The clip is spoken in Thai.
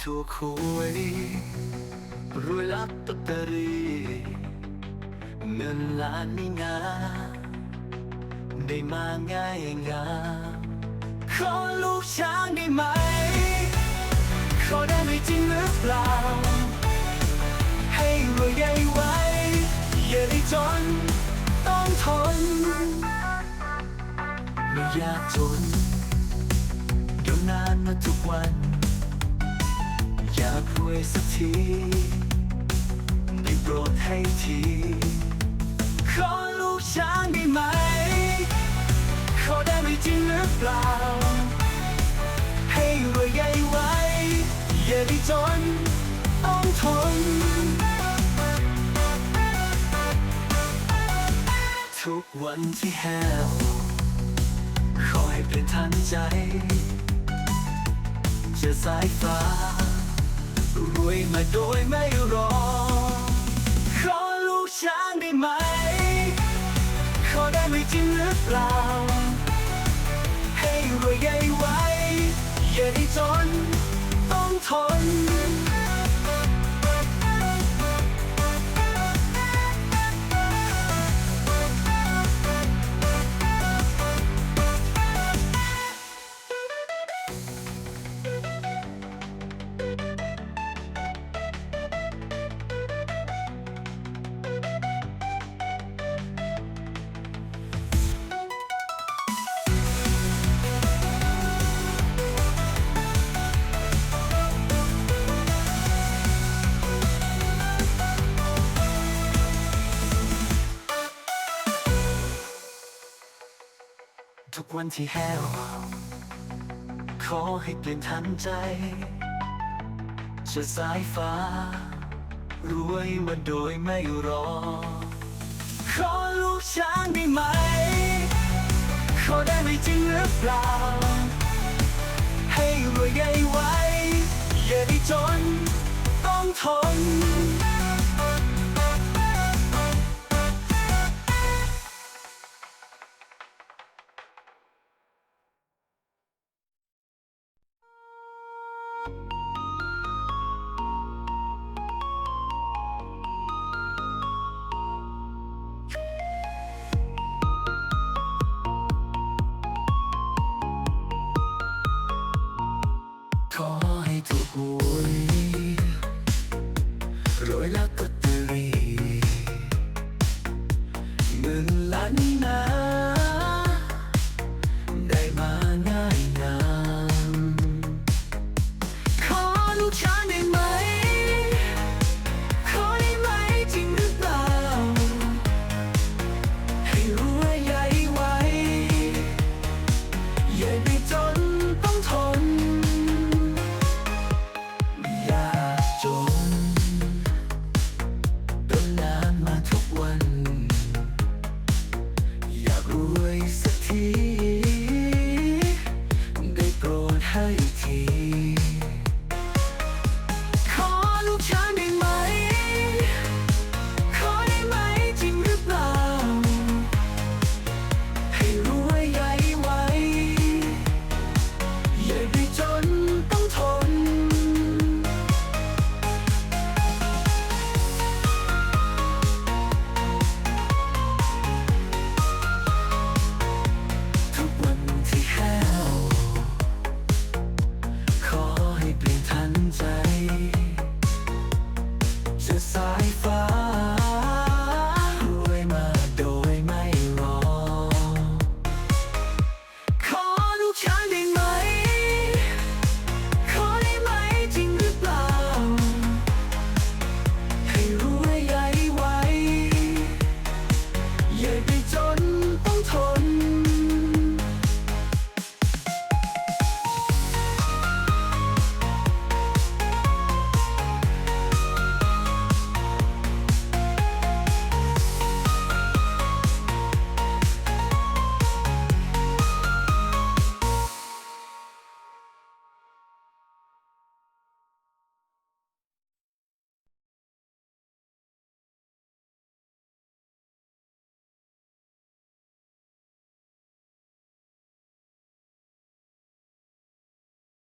ถูกหวยรวยลับตตเตอรี่เงินล้านนี่นาได้มาง่ายงาขอลูกช้างได้ไหม ขอได้ไหมจริงหรือเปล่า ให้รวยใหญ่ไว้ อย่าได้จน ต้องทน ไม่ยากจน สักทีได้โปรดให้ที ขอลูกช้างได้ไหม ขอได้ไหมจริงหรือเปล่า ให้รวยใหญ่ไว้ อย่าได้จนต้องทน ทุกวันที่แห้วขอให้เป็นทันใจ จะสายฟ้า รวยมาโดยไม่รอ ขอลูกช้างได้ไหม ขอได้ไหมจริงหรือเปล่า ให้รวยใหญ่ไว้ อย่าได้จน ต้องทน ทุกวันที่แห้วขอให้เปลี่ยนทันใจ จะสายฟ้ารวยมาโดยไม่รอ ขอลูกช้างได้ไหม ขอได้ไหมจริงหรือเปล่า ให้รวยใหญ่ไว้ อย่าได้จน ต้องทน รวย Bye!